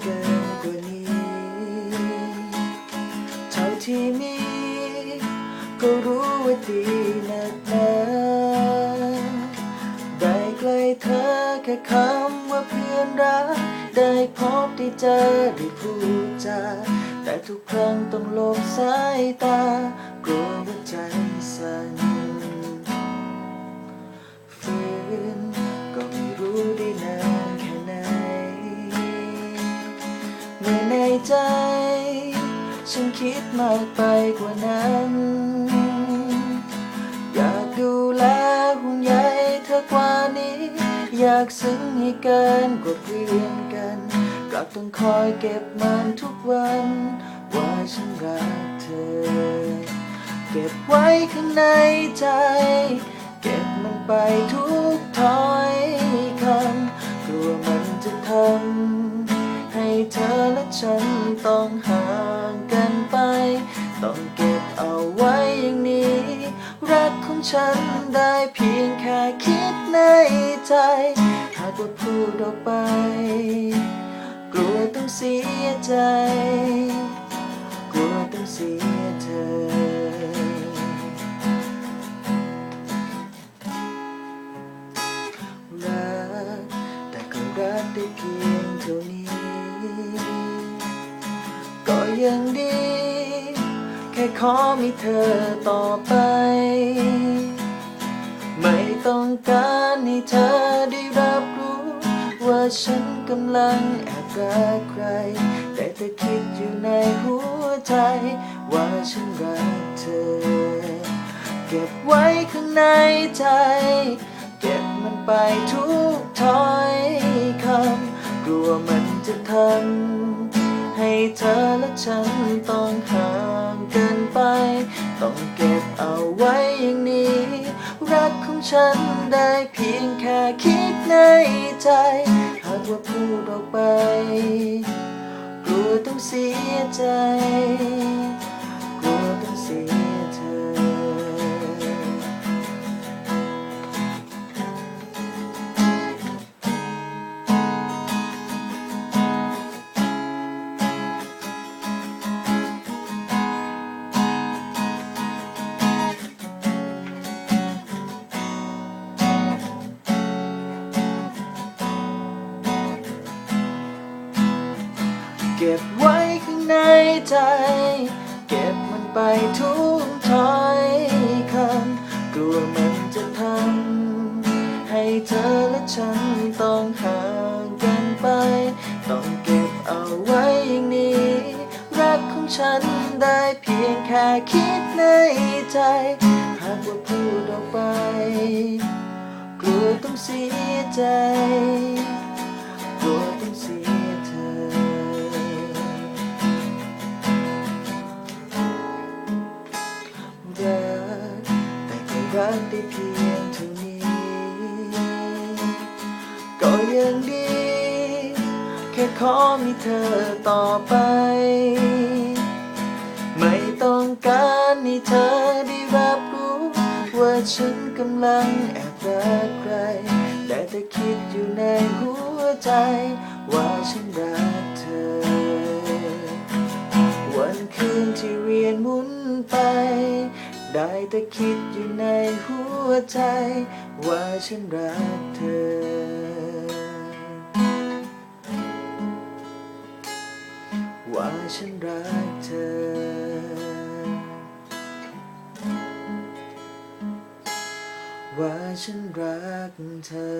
เกินกว่านี้ เท่าที่มีก็รู้ว่าดีนักนะได้ใกล้เธอแค่คำว่าเพื่อนรัก ได้พบได้เจอได้พูดจา แต่ทุกครั้งต้องลบสายตากลัวว่าใจสั่น ใจ ฉันคิดมากไปกว่านั้น อยากดูแลห่วงใยเธอกว่านี้ อยากซึ้งให้เกินกว่าเพื่อนกัน กลับต้องคอยเก็บมันทุกวัน ว่าฉันรักเธอ เก็บไว้ข้างในใจ เก็บมันไปทุกถอย บเอาไว้อย่างนี้ รักของฉันได้เพียงแค่คิดในใจ หากว่าพูดออกไป กลัวต้องเสียใจ กลัวต้องเสียเธอรักแต่ก็รักได้เพียงเท่านี้ ก็ยังดี ขอมีเธอต่อไป ไม่ต้องการให้เธอได้รับรู้ ว่าฉันกำลังแอบรักใคร แต่เธอคิดอยู่ในหัวใจ ว่าฉันรักเธอ เก็บไว้ข้างในใจ เก็บมันไปทุกถ้อยคำกลัวมันจะทำให้เธอและฉันต้องห่าง ต้องเก็บเอาไว้อย่างนี้ รักของฉันได้เพียงแค่คิดในใจ หากว่าพูดออกไป กลัวต้องเสียใจ กลัวต้องเสีย เก็บไว้ข้างในใจ เก็บมันไปทุกถ้อยคำกลัวมันจะทำให้เธอและฉันต้องห่างกันไป ต้องเก็บเอาไว้อย่างนี้ รักของฉันได้เพียงแค่คิดในใจหากว่าพูดออกไป กลัวต้องเสียใจ รักได้เพียงเท่านี้ ก็ยังดี แค่ขอมีเธอต่อไป ไม่ต้องการให้เธอได้รับรู้ ว่าฉันกำลังแอบรักใคร แต่เธอคิดอยู่ในหัวใจ ว่าฉันรัก ได้แต่คิดอยู่ในหัวใจ ว่าฉันรักเธอ ว่าฉันรักเธอ ว่าฉันรักเธอ